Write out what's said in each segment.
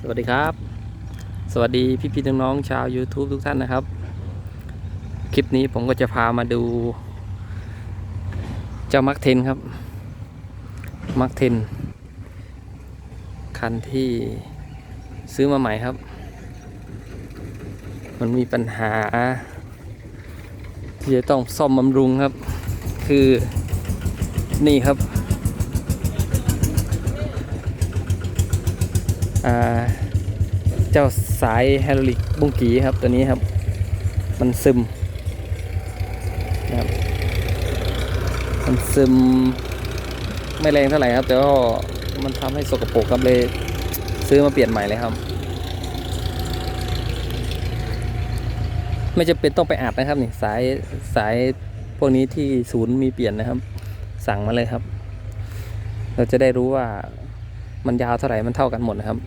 สวัสดีครับ สวัสดีพี่พี่ๆน้องๆชาว YouTube ทุกท่านนะครับ คลิปนี้ผมก็จะพามาดู เจ้ามักเทนครับ มักเทน คันที่ซื้อมาใหม่ครับ มันมีปัญหา ที่จะต้องซ่อมบำรุงครับ คือนี่ครับ อ่า เจ้าสายไฮดรอลิกบุ้งกีครับตัวนี้ครับ มันซึมนะครับมันซึมไม่แรงเท่าไหร่ครับ แต่ก็มันทำให้สกปรกครับเลยซื้อมาเปลี่ยนใหม่เลยครับ ไม่จะเป็นต้องไปอัดนะครับนี่สายสายพวกนี้ที่ศูนย์มีเปลี่ยนนะครับ สั่งมาเลยครับ เราจะได้รู้ว่า มันยาวเท่าไหร่มันเท่ากันหมดนะครับ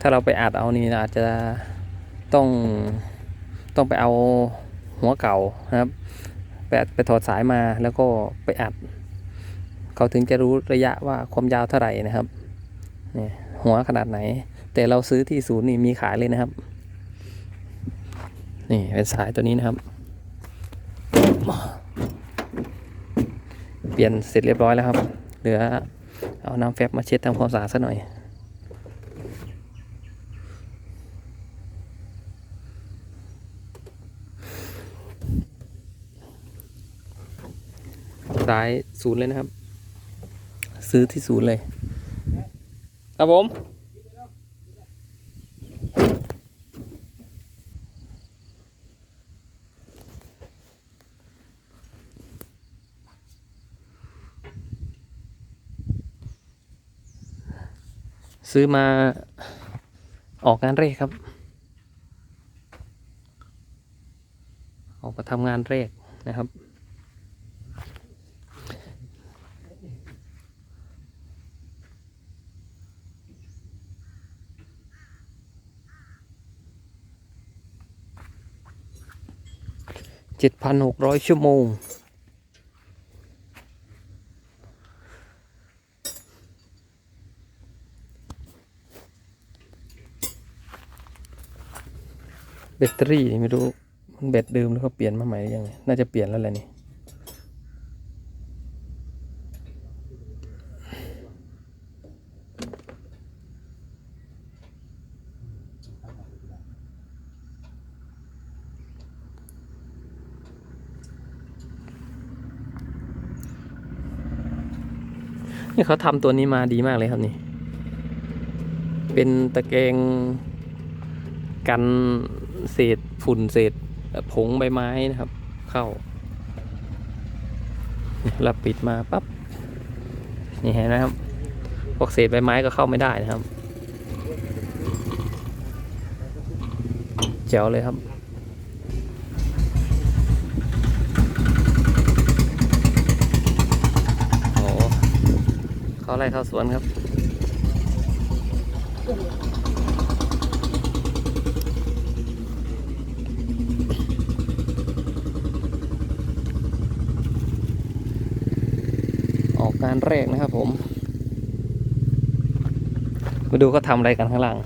ถ้าเราไปอัดเอานี่อาจจะต้องต้องไปเอาหัวเก่านะครับไปอัดไปถอดสายมาแล้วก็ไปอัด เขาถึงจะรู้ระยะว่าความยาวเท่าไหร่นะครับนี่หัวขนาดไหน แต่เราซื้อที่ศูนย์นี่มีขายเลยนะครับ นี่เป็นสายตัวนี้นะครับ เปลี่ยนเสร็จเรียบร้อยแล้วครับ เหลือ เอาน้ำแฟบมาเช็ดทำความสะอาดซะหน่อย สายศูนย์เลยนะครับ ซื้อที่ศูนย์เลย ครับผม ซื้อมาออกงานเรกครับ ออกมาทำงานเรกนะครับ เจ็ดพันหกร้อยชั่วโมง แบตเตอรี่นี่ไม่รู้มันแบตเดิมแล้วเขาเปลี่ยนมาใหม่หรือยังไงน่าจะเปลี่ยนแล้วแหละนี่นี่เขาทำตัวนี้มาดีมากเลยครับนี่ เป็นตะแกรงกัน เศษฝุ่นเศษผงใบไม้นะครับ เข้าแล้วปิดมาปั๊บนี่เห็นไหมครับ พวกเศษใบไม้ก็เข้าไม่ได้นะครับแจ๋วเลยครับโอ้เข้าไร่เข้าสวนครับ ออกงานแรกนะครับผม มาดูเขาทำอะไรกันข้างล่าง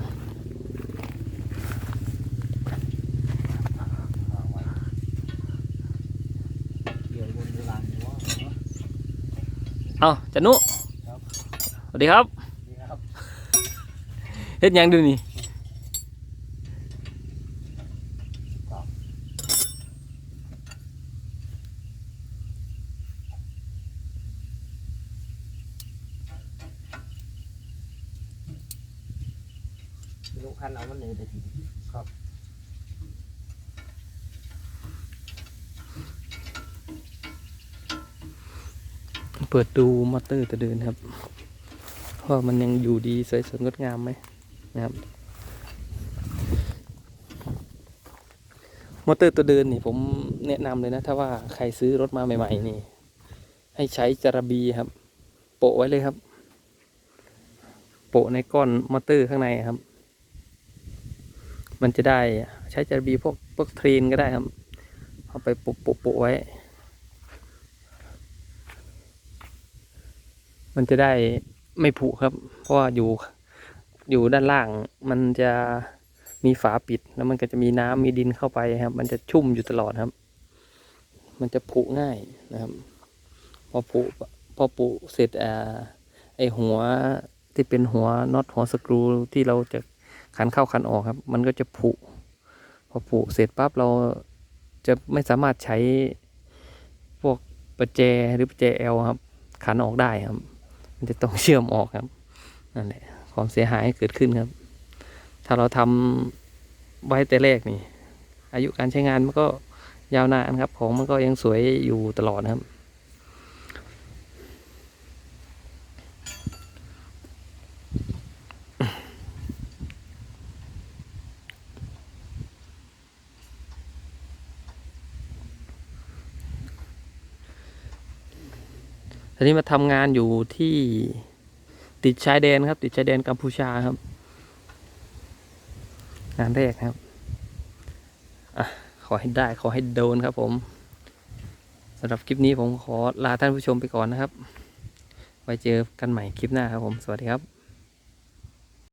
เอาจันนุครับสวัสดีครับนี่ครับ เฮ็ดหยังดูนี่ ลูกคันเอามันเลยไปทีครับเปิดดูมอเตอร์ตัวเดินครับว่ามันยังอยู่ดีสวยสดงดงามไหมนะครับ มอเตอร์ตัวเดินนี่ผมแนะนำเลยนะ ถ้าว่าใครซื้อรถมาใหม่ ๆ นี่ ให้ใช้จาระบีครับ โปะไว้เลยครับ โปะในก้อนมอเตอร์ข้างในครับ มันจะได้ใช้จาระบีพวกพวกเทรนก็ได้ครับ เอาไปปะโปะโปะไว้ มันจะได้ไม่ผุครับ เพราะว่าอยู่อยู่ด้านล่างมันจะมีฝาปิดแล้วมันก็จะมีน้ำมีดินเข้าไปครับ มันจะชุ่มอยู่ตลอดครับ มันจะผุง่ายนะครับ พอผุพอผุเสร็จอ่าไอหัวที่เป็นหัวน็อตหัวสกรูที่เราจะ ขันเข้าขันออกครับ มันก็จะผุพอผุเสร็จปั๊บเราจะไม่สามารถใช้พวกประแจหรือประแจเอลครับ ขันออกได้ครับ มันจะต้องเชื่อมออกครับนั่นแหละความเสียหายเกิดขึ้นครับ ถ้าเราทำไว้แต่แรกนี่ อายุการใช้งานมันก็ยาวนานครับ ของมันก็ยังสวยอยู่ตลอดครับ ทีนี้มาทำงานอยู่ที่ติดชายแดนครับ ติดชายแดนกัมพูชาครับ งานแรกครับอะขอให้ได้ขอให้โดนครับ ผมสำหรับคลิปนี้ผมขอลาท่านผู้ชมไปก่อนนะครับ ไว้เจอกันใหม่คลิปหน้าครับผม สวัสดีครับ